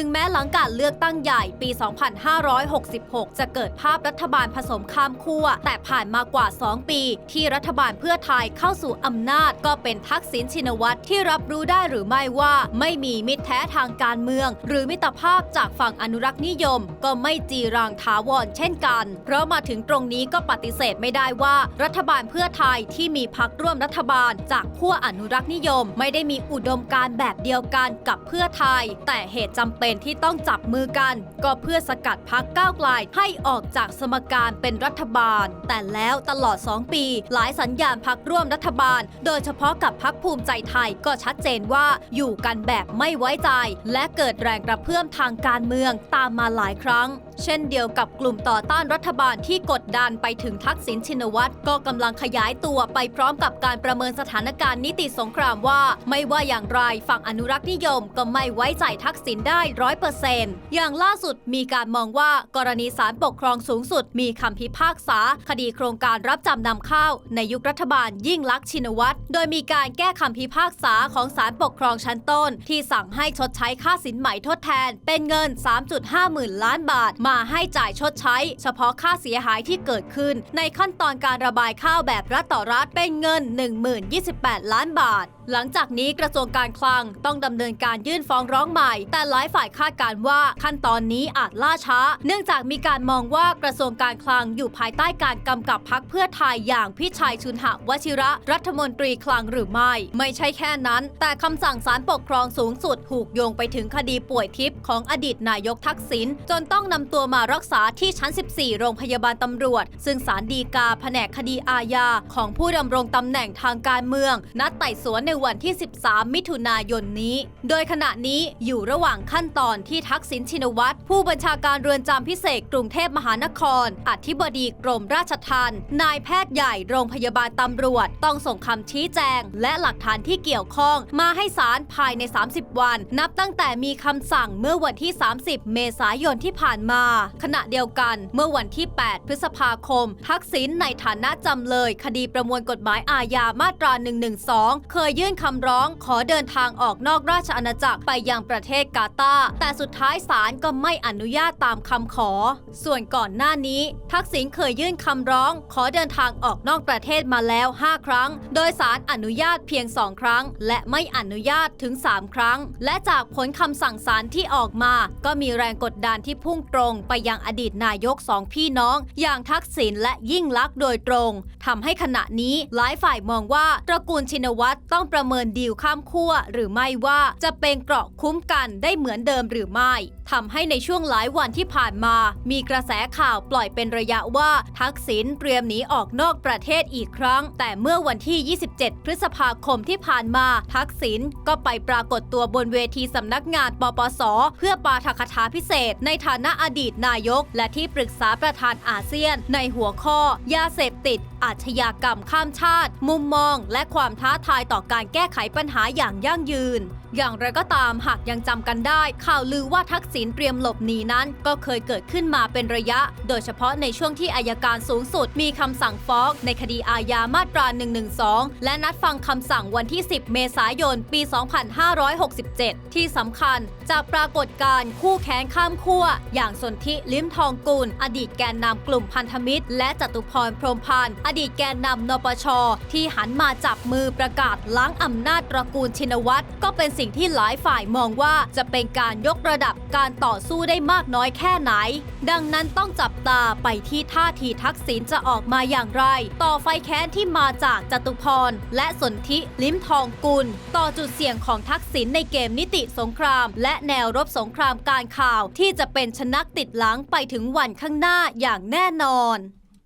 ถึงแม้หลังการเลือกตั้งใหญ่ปี 2566 จะเกิดภาพรัฐบาลผสมข้ามขั้ว แต่ผ่านมากว่า 2 ปี ที่รัฐบาลเพื่อไทยเข้าสู่อำนาจ ก็เป็นทักษิณชินวัตรที่รับรู้ได้หรือไม่ว่า ไม่มีมิตรแท้ทางการเมือง หรือมิตรภาพจากฝั่งอนุรักษ์นิยม ก็ไม่จีรังถาวรเช่นกัน เพราะมาถึงตรงนี้ก็ปฏิเสธไม่ได้ว่า รัฐบาลเพื่อไทยที่มีพักร่วมรัฐบาล จากขั้วอนุรักษ์นิยม ไม่ได้มีอุดมการแบบเดียวกันกับเพื่อไทย แต่เหตุจำเป็นที่ต้องจับมือกัน ก็เพื่อสกัดพักก้าวไกลให้ออกจากสมการเป็นรัฐบาล แต่แล้วตลอด 2 ปี หลายสัญญาณพักร่วมรัฐบาล โดยเฉพาะกับพักภูมิใจไทยก็ชัดเจนว่าอยู่กันแบบไม่ไว้ใจ และเกิดแรงกระเพื่อมทางการเมืองตามมาหลายครั้ง เช่นเดียวกับกลุ่มต่อต้านรัฐบาลที่กดดันไปถึงทักษิณชินวัตรก็กำลังขยายตัวไปพร้อมกับการประเมินสถานการณ์นิติสงครามว่า ไม่ว่าอย่างไรฝั่งอนุรักษ์นิยมก็ไม่ไว้ใจทักษิณได้ร้อยเปอร์เซนต์อย่างล่าสุดมีการมองว่ากรณีศาลปกครองสูงสุด มีคำพิพากษา คดีโครงการรับจำนำข้าวในยุครัฐบาลยิ่งลักษณ์ชินวัตรโดยมีการแก้คำพิพากษาของศาลปกครองชั้นต้น ที่สั่งให้ชดใช้ค่าสินไหมทดแทน เป็นเงิน 3.5หมื่นล้านบาทมาให้จ่ายชดใช้ เฉพาะค่าเสียหายที่เกิดขึ้น ในขั้นตอนการระบายข้าวแบบรัฐต่อรัฐเป็นเงิน 1028 ล้านบาท หลังจากนี้กระทรวงการคลังต้องดำเนินการยื่นฟ้องร้องใหม่ แต่หลายฝ่ายคาดการว่าขั้นตอนนี้อาจล่าช้า เนื่องจากมีการมองว่ากระทรวงการคลังอยู่ภายใต้การกำกับพักเพื่อไทยอย่างพิชัยชุนหะวชิระ รัฐมนตรีคลังหรือไม่ ไม่ใช่แค่นั้น แต่คำสั่งศาลปกครองสูงสุดถูกโยงไปถึงคดีป่วยทิพย์ของอดีตนายกทักษิณจนต้องนำตัวมารักษาที่ชั้น 14 โรงพยาบาลตำรวจ ซึ่งศาลฎีกาแผนกคดีอาญาของผู้ดำรงตำแหน่งทางการเมือง นัดไต่สวนในวันที่ 13 มิถุนายนนี้ โดยขณะนี้อยู่ระหว่างขั้นตอนที่ทักษิณชินวัตรผู้บัญชาการเรือนจำพิเศษกรุงเทพมหานคร อธิบดีกรมราชทัณฑ์นายแพทย์ใหญ่โรงพยาบาลตำรวจ ต้องส่งคำชี้แจง และหลักฐานที่เกี่ยวข้อง มาให้ศาลภายใน 30 วัน นับตั้งแต่มีคำสั่งเมื่อวันที่ 30 เมษายนที่ผ่านมา ขณะเดียวกันเมื่อวันที่ 8 พฤษภาคม ทักษิณในฐานะจำเลย คดีประมวลกฎหมายอาญามาตรา 112 เคยยื่นนคำร้องขอเดินทางออกนอกราชอาณาจักรไปยังประเทศกาตาร์แต่สุดท้ายศาลก็ไม่อนุญาตตามคำขอ ส่วนก่อนหน้านี้ ทักษิณเคยยื่นคำร้อง ขอเดินทางออกนอกประเทศมาแล้ว 5 ครั้ง โดยศาลอนุญาตเพียง 2 ครั้ง และไม่อนุญาตถึง 3 ครั้ง และจากผลคำสั่งศาลที่ออกมา ก็มีแรงกดดันที่พุ่งตรงไปยังอดีตนายกสองพี่น้อง อย่างทักษิณและยิ่งลักษณ์โดยตรงทำให้ขณะนี้หลายฝ่ายมองว่าตระกูลชินวัตรต้องประประเมินดีลข้ามขั้วหรือไม่ว่าจะเป็นเกราะคุ้มกันได้เหมือนเดิมหรือไม่ทำให้ในช่วงหลายวันที่ผ่านมา มีกระแสข่าวปล่อยเป็นระยะว่าทักษิณเตรียมหนีออกนอกประเทศอีกครั้ง แต่เมื่อวันที่ 27 พฤษภาคมที่ผ่านมา ทักษิณก็ไปปรากฏตัวบนเวทีสำนักงานปปส เพื่อปาฐกถาพิเศษ ในฐานะอดีตนายก และที่ปรึกษาประธานอาเซียน ในหัวข้อ ยาเสพติด อาชญากรรมข้ามชาติ มุมมอง และความท้าทายต่อการแก้ไขปัญหาอย่างยั่งยืนอย่างไรก็ตามหากยังจำกันได้ ข่าวลือว่าทักษิณเตรียมหลบหนีนั้น ก็เคยเกิดขึ้นมาเป็นระยะ โดยเฉพาะในช่วงที่อายการสูงสุด มีคำสั่งฟ้องในคดีอาญามาตรา 112 และนัดฟังคำสั่งวันที่ 10 เมษายน ปี 2567 ที่สำคัญจากปรากฏการณ์คู่แค้นข้ามขั้ว อย่างสนธิลิ้มทองกุล อดีตแกนนำกลุ่มพันธมิตร และจตุพรพรมพันธ์อดีตแกนนำนปช ที่หันมาจับมือประกาศล้างอำนาจตระกูลชินวัตรก็เป็นสิ่งที่หลายฝ่ายมองว่าจะเป็นการยกระดับการต่อสู้ได้มากน้อยแค่ไหน ดังนั้นต้องจับตาไปที่ท่าทีทักษิณจะออกมาอย่างไร ต่อไฟแค้นที่มาจากจตุพร และสนธิลิ้มทองกุล ต่อจุดเสี่ยงของทักษิณในเกมนิติสงคราม และแนวรบสงครามการข่าวที่จะเป็นชนักติดหลังไปถึงวันข้างหน้าอย่างแน่นอน